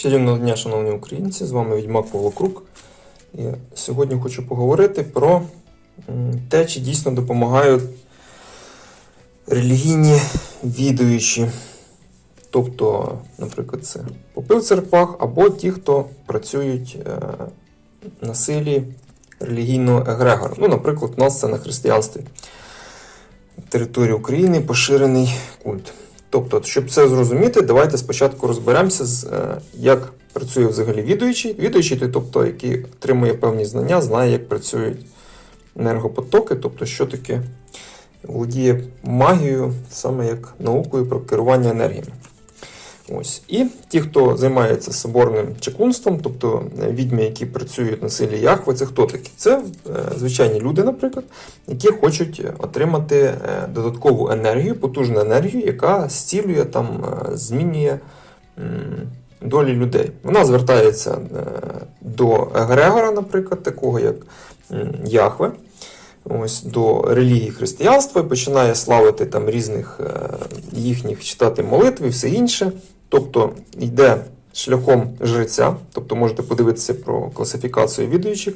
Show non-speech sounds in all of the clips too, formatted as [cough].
Чарівного дня, шановні українці, з вами Відьмак Павло. І сьогодні хочу поговорити про те, чи дійсно допомагають релігійні відуючі. Тобто, наприклад, це попи в церквах або ті, хто працюють е, на силі релігійного егрегора. Ну, наприклад, у нас це на християнстві. Території України поширений культ. Тобто, щоб це зрозуміти, давайте спочатку розберемося, з, е, як працює взагалі відуючий. Відуючий, тобто, який отримує певні знання, знає, як працюють енергопотоки, тобто, що таке володіє магією, саме як наукою про керування енергіями. Ось. І ті, хто займається соборним чеклунством, тобто е, відьми, які працюють на силі Яхви, це хто такі? Це е, звичайні люди, наприклад, які хочуть отримати е, додаткову енергію, потужну енергію, яка зцілює там, змінює долі людей. Вона звертається до Егрегора, наприклад, такого як Яхве. Ось до релігії християнства і починає славити там різних їхніх читати молитви все інше. Тобто йде шляхом жреця, тобто можете подивитися про класифікацію відуючих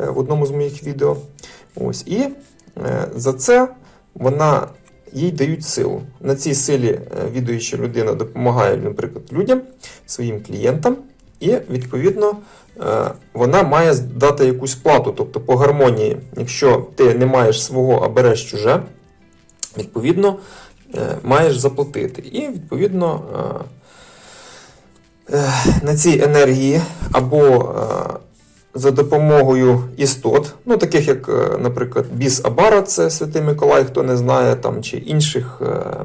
е, в одному з моїх відео. Ось, і е, за це вона їй дають силу. На цій силі е, відуюча людина допомагає, наприклад, людям, своїм клієнтам, і відповідно вона має дати якусь плату, тобто по гармонії, якщо ти не маєш свого, а береш чуже, відповідно маєш заплатити. І відповідно е, е, на цій енергії або е, за допомогою істот, ну таких як, е, наприклад, біс Абара, це Святий Миколай, хто не знає, там, чи інших е,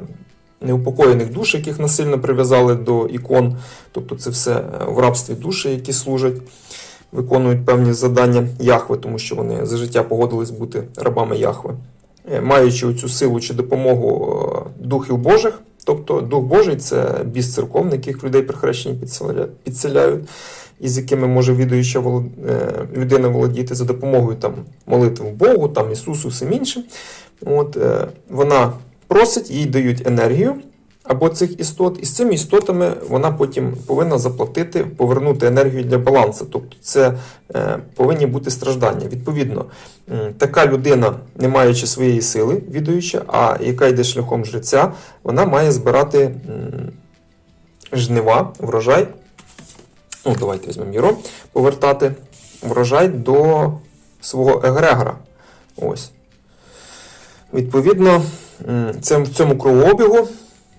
неупокоєних душ, яких насильно прив'язали до ікон, тобто це все е, в рабстві душі, які служать, виконують певні завдання Яхви, тому що вони за життя погодились бути рабами Яхви. Е, Маючи цю силу чи допомогу е, духів Божих, тобто Дух Божий це біс церковний, яких людей при хрещенні підселяють, і з якими може відуюча е, людина володіти за допомогою там, молитв Богу, там, Ісусу, всім іншим. От, вона просить, їй дають енергію або цих істот, і з цими істотами вона потім повинна заплатити, повернути енергію для балансу. Тобто це е, повинні бути страждання. Відповідно, така людина, не маючи своєї сили, відуюча, а яка йде шляхом жреця, вона має збирати жнива, врожай. Ну, давайте візьмемо Єро, повертати врожай до свого егрегора. Ось. Відповідно, це, в цьому кровообігу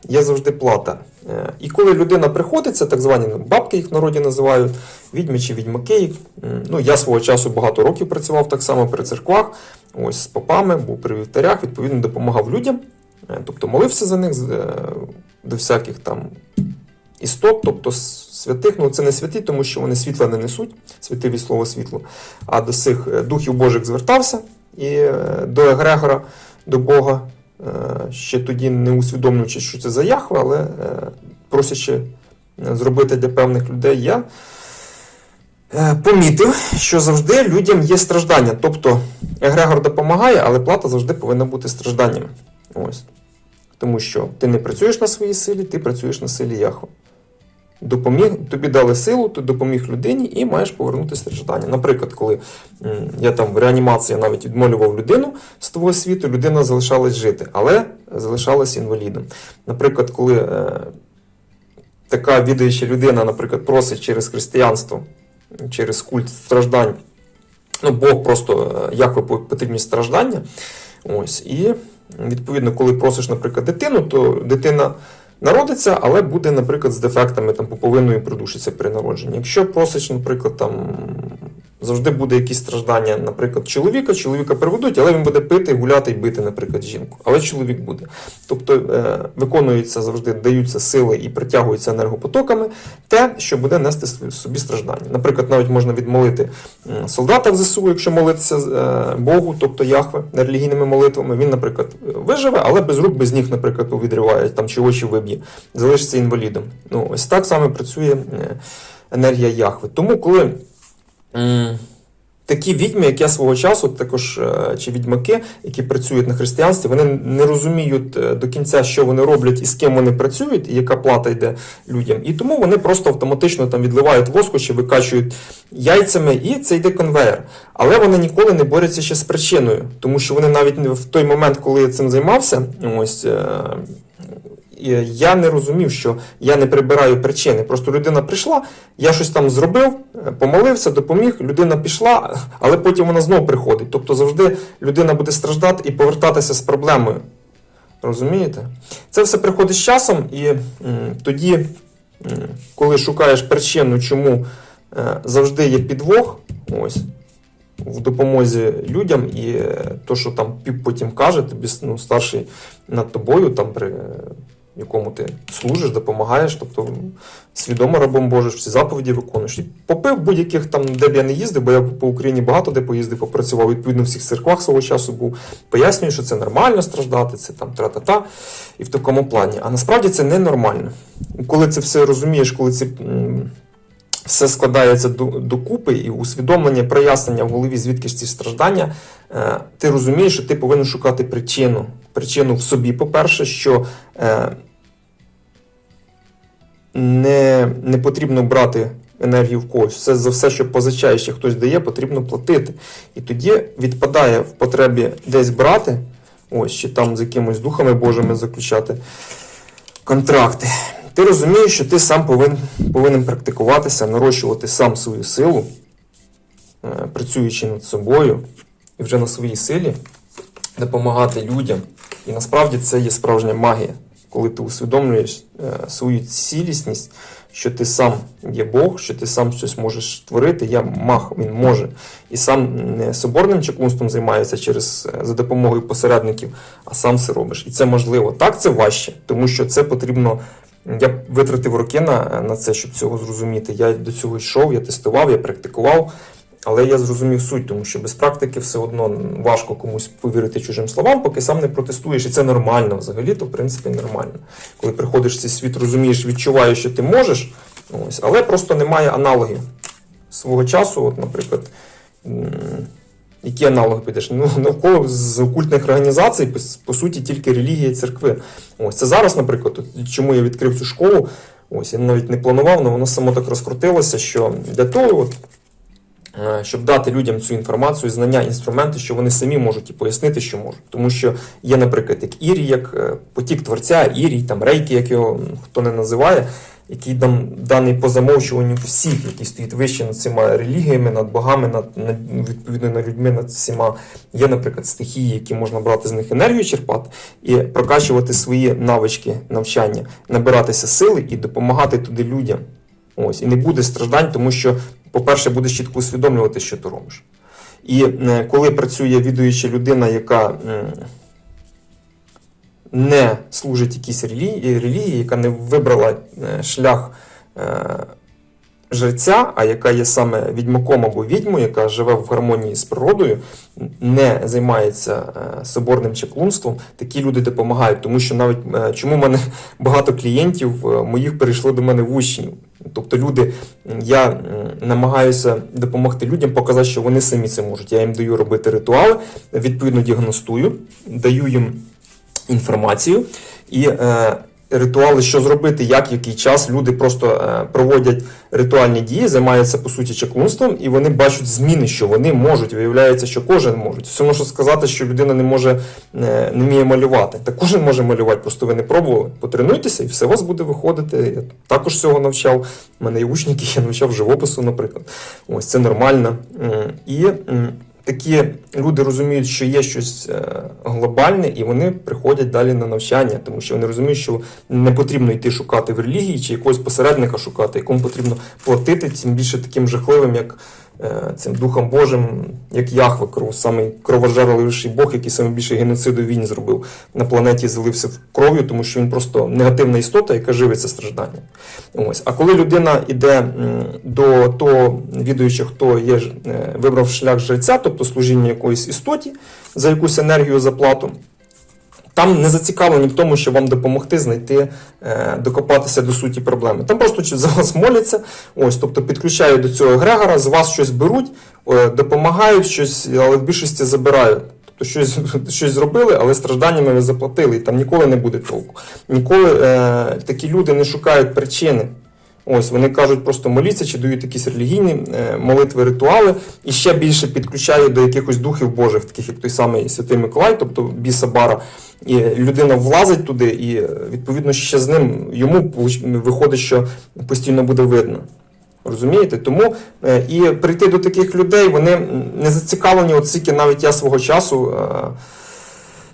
є завжди плата. Е, І коли людина приходить, це так звані бабки, їх в народі називають, відьми чи відьмаки. Ну, я свого часу багато років працював так само при церквах, ось з попами, був при вівтарях, відповідно, допомагав людям, е, тобто молився за них е, до всяких там істот, тобто святих, ну це не святі, тому що вони світла не несуть, святи від слова світло, а до цих духів Божих звертався і до Егрегора, до Бога, ще тоді не усвідомлюючи, що це за Яхве, але е, просячи е, зробити для певних людей, я е, помітив, що завжди людям є страждання. Тобто Егрегор допомагає, але плата завжди повинна бути стражданнями. Ось. Тому що ти не працюєш на своїй силі, ти працюєш на силі Яхве. Допоміг, тобі дали силу, ти допоміг людині і маєш повернути страждання. Наприклад, коли я там в реанімації навіть відмолював людину з того світу, людина залишалась жити, але залишалась інвалідом. Наприклад, коли е, така відаюча людина, наприклад, просить через християнство, через культ страждань, ну, Бог просто е, Яхве потрібні страждання. Ось, і відповідно, коли просиш, наприклад, дитину, то дитина народиться, але буде, наприклад, з дефектами там пуповиною придушиться при народженні. Якщо просиш, наприклад, там завжди буде якісь страждання, наприклад, чоловіка, чоловіка приведуть, але він буде пити, гуляти і бити, наприклад, жінку. Але чоловік буде. Тобто е, виконуються завжди, даються сили і притягуються енергопотоками те, що буде нести собі страждання. Наприклад, навіть можна відмолити солдата в ЗСУ, якщо молитися е, Богу, тобто Яхве, релігійними молитвами. Він, наприклад, виживе, але без рук, без ніг, наприклад, повідріває, там чи очі виб'є, залишиться інвалідом. Ну, ось так саме працює е, енергія Яхве. Тому, коли такі відьми, як я свого часу, також е, чи відьмаки, які працюють на християнстві, вони не розуміють е, до кінця, що вони роблять і з ким вони працюють, і яка плата йде людям. І тому вони просто автоматично там відливають воску чи викачують яйцями, і це йде конвейер. Але вони ніколи не борються ще з причиною, тому що вони навіть в той момент, коли я цим займався, ось. Е, я не розумів, що я не прибираю причини. Просто людина прийшла, я щось там зробив, е, помолився, допоміг, людина пішла, але потім вона знову приходить. Тобто завжди людина буде страждати і повертатися з проблемою. Розумієте? Це все приходить з часом, і тоді, коли шукаєш причину, чому е, завжди є підвох, ось. В допомозі людям, і то, що там піп потім каже, тобі ну, старший над тобою, там при якому ти служиш, допомагаєш, тобто свідомо рабом Божий, всі заповіді виконуєш. І попив будь-яких там, де б я не їздив, бо я по Україні багато де поїздив, попрацював, відповідно, в всіх церквах свого часу був. Пояснюю, що це нормально страждати, це там тра-та-та, і в такому плані. А насправді це ненормально. Коли це все розумієш, коли це. Все складається докупи і усвідомлення, прояснення в голові, звідки ж ці страждання, е, ти розумієш, що ти повинен шукати причину. Причину в собі, по-перше, що е, не, не потрібно брати енергію в когось. Все за все, що позичаєш і хтось дає, потрібно платити. І тоді відпадає в потребі десь брати, ось чи там з якимось духами Божими заключати контракти. Ти розумієш, що ти сам повинен, повинен практикуватися, нарощувати сам свою силу, е, працюючи над собою і вже на своїй силі допомагати людям. І насправді це є справжня магія, коли ти усвідомлюєш е, свою цілісність, що ти сам є Бог, що ти сам щось можеш творити. Я маг, він може. І сам не соборним чаклунством займається через е, за допомогою посередників, а сам все робиш. І це можливо. Так, це важче, тому що це потрібно. Я витратив роки на, на це, щоб цього зрозуміти. Я до цього йшов, я тестував, я практикував. Але я зрозумів суть, тому що без практики все одно важко комусь повірити чужим словам, поки сам не протестуєш. І це нормально взагалі, то в принципі нормально. Коли приходиш в цей світ, розумієш, відчуваєш, що ти можеш, ось, але просто немає аналогів. Свого часу, от, наприклад, які аналоги підеш? Ну, навколо з окультних організацій, по, по суті, тільки релігія і церкви. Ось це зараз, наприклад, чому я відкрив цю школу. Ось я навіть не планував, але воно само так розкрутилося, що для того, от, щоб дати людям цю інформацію, знання, інструменти, що вони самі можуть і пояснити, що можуть. Тому що є, наприклад, як Ірій, як е, потік творця, Ірій, там Рейки, як його хто не називає, який там даний по замовчуванню всіх, які стоїть вище над цими релігіями, над богами, над відповідно над людьми, над всіма. Є, наприклад, стихії, які можна брати з них енергію черпати і прокачувати свої навички навчання, набиратися сили і допомагати туди людям. Ось, і не буде страждань, тому що, по-перше, будеш чітко усвідомлювати, що ти робиш. І е, коли працює відуюча людина, яка не служить якійсь релігії, яка не вибрала е, шлях е, жреця, а яка є саме відьмаком або відьмою, яка живе в гармонії з природою, не займається е, соборним чаклунством, такі люди допомагають. Тому що навіть е, чому в мене [laughs] багато клієнтів е, моїх перейшли до мене в учнів. Тобто люди, я намагаюся допомогти людям, показати, що вони самі це можуть. Я їм даю робити ритуали, відповідно діагностую, даю їм інформацію і ритуали, що зробити, як, який час. Люди просто е, проводять ритуальні дії, займаються по суті чаклунством, і вони бачать зміни, що вони можуть. Виявляється, що кожен може. Все одно, сказати, що людина не може е, не вміє малювати. Та кожен може малювати, просто ви не пробували. Потренуйтеся, і все у вас буде виходити. Я також цього навчав. У мене є учні, які я навчав живопису, наприклад. Ось це нормально. І такі люди розуміють, що є щось е, глобальне, і вони приходять далі на навчання, тому що вони розуміють, що не потрібно йти шукати в релігії чи якогось посередника шукати, якому потрібно платити, тим більше таким жахливим, як цим Духом Божим, як Яхве, кров, самий кровожерливіший Бог, який саме більше геноциду війн зробив на планеті, залився кров'ю, тому що він просто негативна істота, яка живиться стражданням. Ось. А коли людина йде до того відуючи, хто є, е, вибрав шлях жреця, тобто служіння якоїсь істоті за якусь енергію за плату, там не зацікавлені в тому, щоб вам допомогти знайти, е, докопатися до суті проблеми. Там просто за вас моляться, ось, тобто підключають до цього Грегора, з вас щось беруть, е, допомагають щось, але в більшості забирають. Тобто щось, [laughs] щось зробили, але стражданнями ви заплатили, і там ніколи не буде толку. Ніколи е, такі люди не шукають причини. Ось вони кажуть, просто моліться чи дають якісь релігійні е, молитви, ритуали, і ще більше підключають до якихось духів Божих, таких як той самий Святий Миколай, тобто біса Бара. І людина влазить туди, і е, відповідно ще з ним йому виходить, що постійно буде видно. Розумієте? Тому е, і прийти до таких людей, вони не зацікавлені, от скільки навіть я свого часу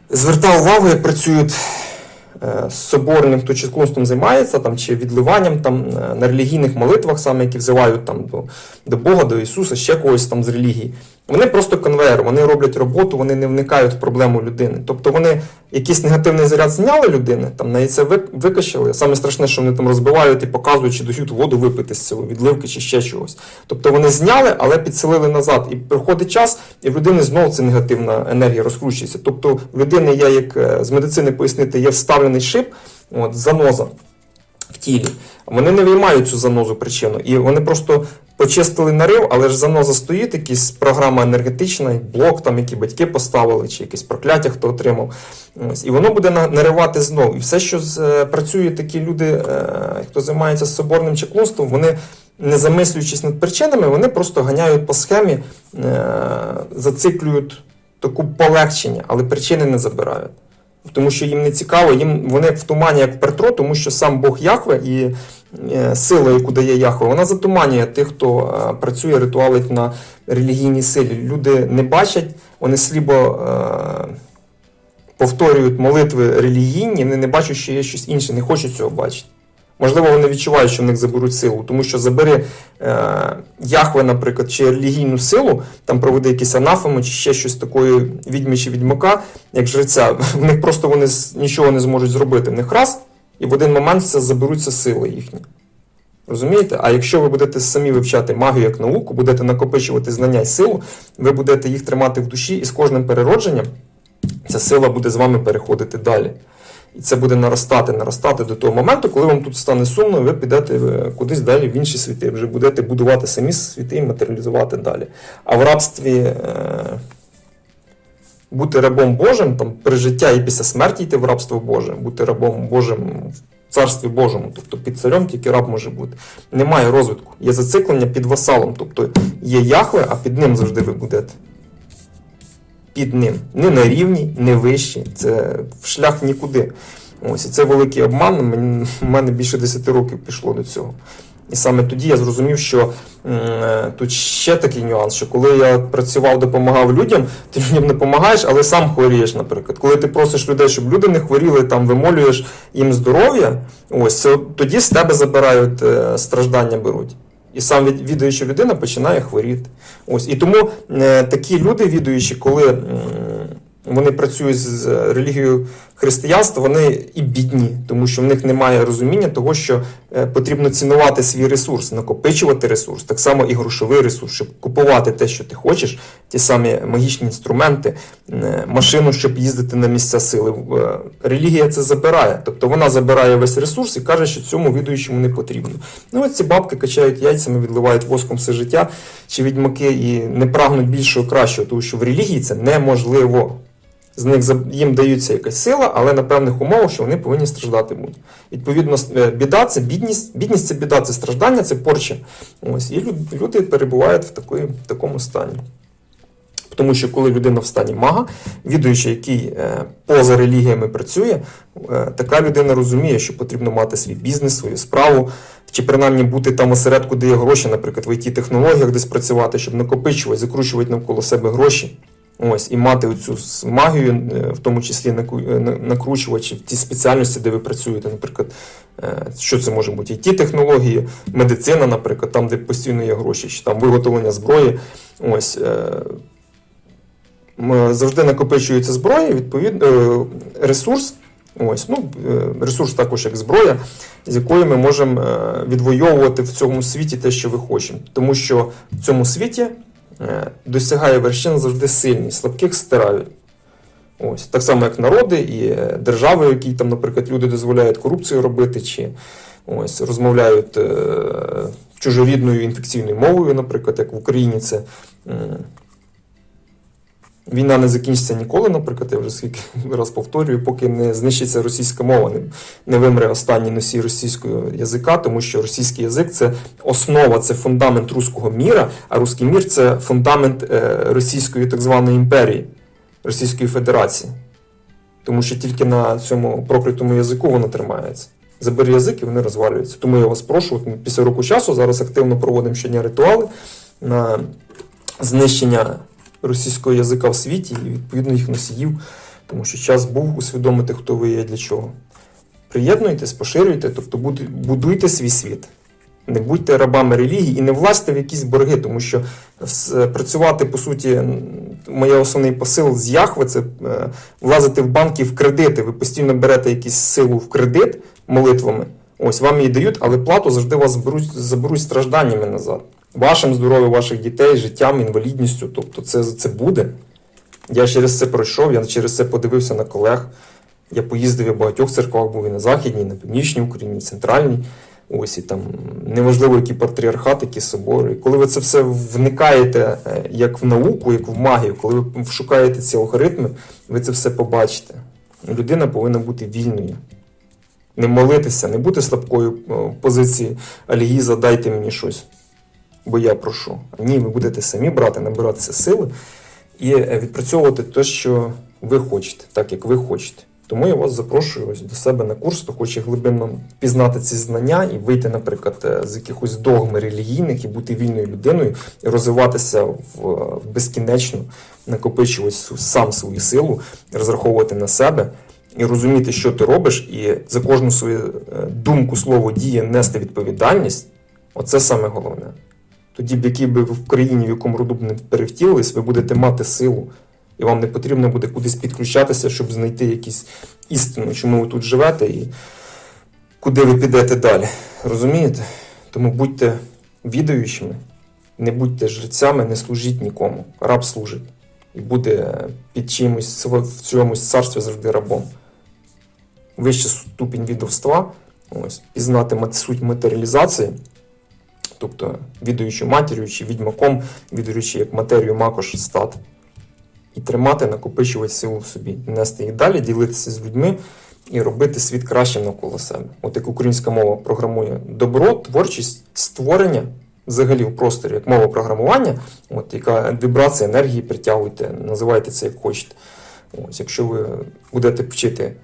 звертав увагу, як працюють соборним, хто займається, там, чи відливанням там, е, на релігійних молитвах, саме, які взивають там, до, до Бога, до Ісуса, ще когось там з релігії. Вони просто конвейер, вони роблять роботу, вони не вникають в проблему людини. Тобто вони якийсь негативний заряд зняли людини, там на це викачали. Саме страшне, що вони там розбивають і показують, чи дають воду випити з цього відливки чи ще чогось. Тобто вони зняли, але підселили назад. І приходить час, і в людини знову ця негативна енергія розкручується. Тобто в людини є, як е, з медицини пояснити, є вставлений шип, от, заноза тілі. Вони не виймають цю занозу причину. І вони просто почистили нарив, але ж заноза стоїть, якась програма енергетична, блок, там, які батьки поставили, чи якесь прокляття, хто отримав. І воно буде наривати знову. І все, що е, працюють такі люди, е, хто займається соборним чеклунством, вони. Не замислюючись над причинами, вони просто ганяють по схемі, е, зациклюють таку полегшення, але причини не забирають. Тому що їм не цікаво, їм вони в тумані, як Петро, тому що сам Бог Яхве і е, сила, яку дає Яхве, вона затуманює тих, хто е, працює, ритуалить на релігійній силі. Люди не бачать, вони слібо е, повторюють молитви релігійні, вони не бачать, що є щось інше, не хочуть цього бачити. Можливо, вони відчувають, що в них заберуть силу, тому що забери е, Яхве, наприклад, чи релігійну силу, там проведе якісь анафеми, чи ще щось такої відьми чи відьмака, як жреця. [laughs] В них просто вони нічого не зможуть зробити. В них раз, і в один момент це заберуться сили їхні. Розумієте? А якщо ви будете самі вивчати магію як науку, будете накопичувати знання і силу, ви будете їх тримати в душі, і з кожним переродженням ця сила буде з вами переходити далі. І це буде наростати, наростати до того моменту, коли вам тут стане сумно, ви підете е, кудись далі в інші світи, вже будете будувати самі світи і матеріалізувати далі. А в рабстві е, бути рабом Божим, там при життя і після смерті йти в рабство Боже, бути рабом Божим в царстві Божому, тобто під царем тільки раб може бути. Немає розвитку, є зациклення під васалом, тобто є Яхве, а під ним завжди ви будете. Під ним. Не на рівні, не вищі. Це шлях нікуди. Ось і це великий обман. Мені, в мене більше 10 років пішло до цього. І саме тоді я зрозумів, що е, тут ще такий нюанс, що коли я працював, допомагав людям, ти людям не допомагаєш, але сам хворієш, наприклад. Коли ти просиш людей, щоб люди не хворіли, там вимолюєш їм здоров'я, ось тоді з тебе забирають е, страждання беруть. І сам відвідуюча людина починає хворіти. Ось. І тому е, такі люди, відуючі, коли м, вони працюють з релігією християнства, вони і бідні, тому що в них немає розуміння того, що е, потрібно цінувати свій ресурс, накопичувати ресурс, так само і грошовий ресурс, щоб купувати те, що ти хочеш, ті самі магічні інструменти, е, машину, щоб їздити на місця сили. Е, Релігія це забирає. Тобто вона забирає весь ресурс і каже, що цьому відуючому не потрібно. Ну, от ці бабки качають яйцями, відливають воском все життя, чи відьмаки і не прагнуть більшого кращого, тому що в релігії це неможливо. З них їм даються якась сила, але на певних умовах, що вони повинні страждати будуть. Відповідно, е, біда це бідність, бідність це біда, це страждання, це порча. Ось, і люди перебувають в, такої, такому стані. Тому що коли людина в стані мага, відуючи, який е, поза релігіями працює, е, така людина розуміє, що потрібно мати свій бізнес, свою справу, чи принаймні бути там осередку, де є гроші, наприклад, в IT-технологіях десь працювати, щоб накопичувати, закручувати навколо себе гроші. Ось, і мати оцю магію, е, в тому числі е, накручувачі ті спеціальності, де ви працюєте. Наприклад, е, що це може бути? it технології, медицина, наприклад, там, де постійно є гроші, чи там виготовлення зброї. Ось, завжди накопичується зброя, відповідно, ресурс. Ось, ну, ресурс також як зброя, з якою ми можемо відвоювати в цьому світі те, що ви хочемо. Тому що в цьому світі досягає вершин завжди сильні, слабких стирають. Ось так само, як народи і е, держави, які там, наприклад, люди дозволяють корупцію робити, чи ось розмовляють е, чужорідною інфекційною мовою, наприклад, як в Україні це. Війна не закінчиться ніколи, наприклад, я вже скільки [laughs] раз повторюю, поки не знищиться російська мова, не, не вимре останній носій російського язика, тому що російський язик це основа, це фундамент руського міра, а руський мір це фундамент е, російської так званої імперії, Російської Федерації. Тому що тільки на цьому проклятому язику воно тримається. Забери язик і вони розвалюються. Тому я вас прошу, після року часу зараз активно проводимо щодня ритуали на знищення російського язика в світі і відповідно їх носіїв, тому що час був усвідомити, хто ви є для чого. Приєднуйтесь, поширюйте, тобто будуйте свій світ. Не будьте рабами релігії і не влазьте в якісь борги, тому що працювати, по суті, моє основний посил з Яхве це е, влазити в банки в кредити. Ви постійно берете якусь силу в кредит молитвами. Ось вам її дають, але плату завжди вас заберуть, заберуть стражданнями назад. Вашим здоров'ям, ваших дітей, життям, інвалідністю. Тобто це, це буде. Я через це пройшов, я через це подивився на колег. Я поїздив я в багатьох церквах, був і на Західній, і на Північній Україні, і Центральній. Ось і там неважливо, які патріархат, які собори. І коли ви це все вникаєте е, як в науку, як в магію, коли ви шукаєте ці алгоритми, ви це все побачите. Людина повинна бути вільною. Не молитися, не бути слабкою е, позиції Алігіза, дайте мені щось, бо я прошу. Ні, ви будете самі брати, набиратися сили і е, відпрацьовувати те, що ви хочете, так як ви хочете. Тому я вас запрошую ось до себе на курс, хто хоче глибинно пізнати ці знання і вийти, наприклад, е, з якихось догм релігійних і бути вільною людиною, і розвиватися в, в безкінечно, накопичувати сам свою силу, розраховувати на себе і розуміти, що ти робиш, і за кожну свою е, думку, слово, дію нести відповідальність. Оце саме головне. Тоді, б який би ви в країні, в якому роду б не перевтілились, ви будете мати силу, і вам не потрібно буде кудись підключатися, щоб знайти якісь істину, чому ви тут живете і куди ви підете далі. Розумієте? Тому будьте відаючими, не будьте жрецями, не служіть нікому. Раб служить і буде під чимось в цьомусь царстві завжди рабом. Вища ступінь відовства, ось, пізнати мат- суть матеріалізації, тобто відаючи матір'ю чи відьмаком, відаючи як матерію макош стати. І тримати, накопичувати силу в собі, нести їх далі, ділитися з людьми і робити світ кращим навколо себе. От як українська мова програмує добро, творчість, створення взагалі в просторі, як мова програмування, от яка вібрація енергії притягуйте, називайте це як хочете. Ось, якщо ви будете вчити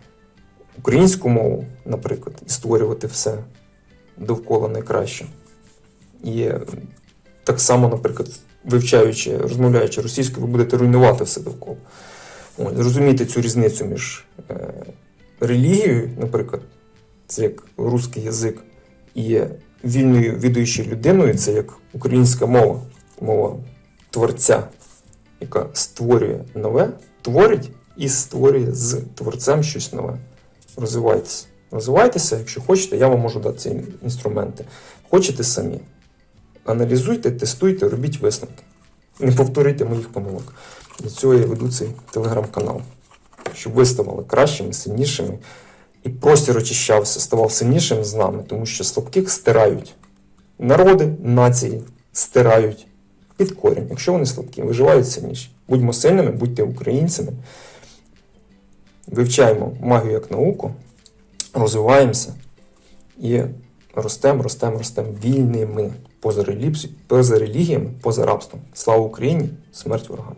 українську мову, наприклад, і створювати все довкола найкраще. І так само, наприклад, вивчаючи, розмовляючи російською, ви будете руйнувати все довкола. Ось, зрозуміти цю різницю між е, релігією, наприклад, це як русський язик, і вільною відаючою людиною, це як українська мова, мова творця, яка створює нове, творить і створює з творцем щось нове. Розвивайтеся. Розвивайтеся, якщо хочете, я вам можу дати ці інструменти. Хочете самі. Аналізуйте, тестуйте, робіть висновки. Не повторюйте моїх помилок. Для цього я веду цей телеграм-канал, щоб ви ставали кращими, сильнішими, і простір очищався, ставав сильнішим з нами, тому що слабких стирають. Народи, нації стирають під корінь. Якщо вони слабкі, виживають сильніші. Будьмо сильними, будьте українцями, вивчаємо магію як науку, розвиваємося і ростемо, ростемо, ростемо вільними поза, реліпсі- поза релігіями, поза рабством. Слава Україні! Смерть ворогам!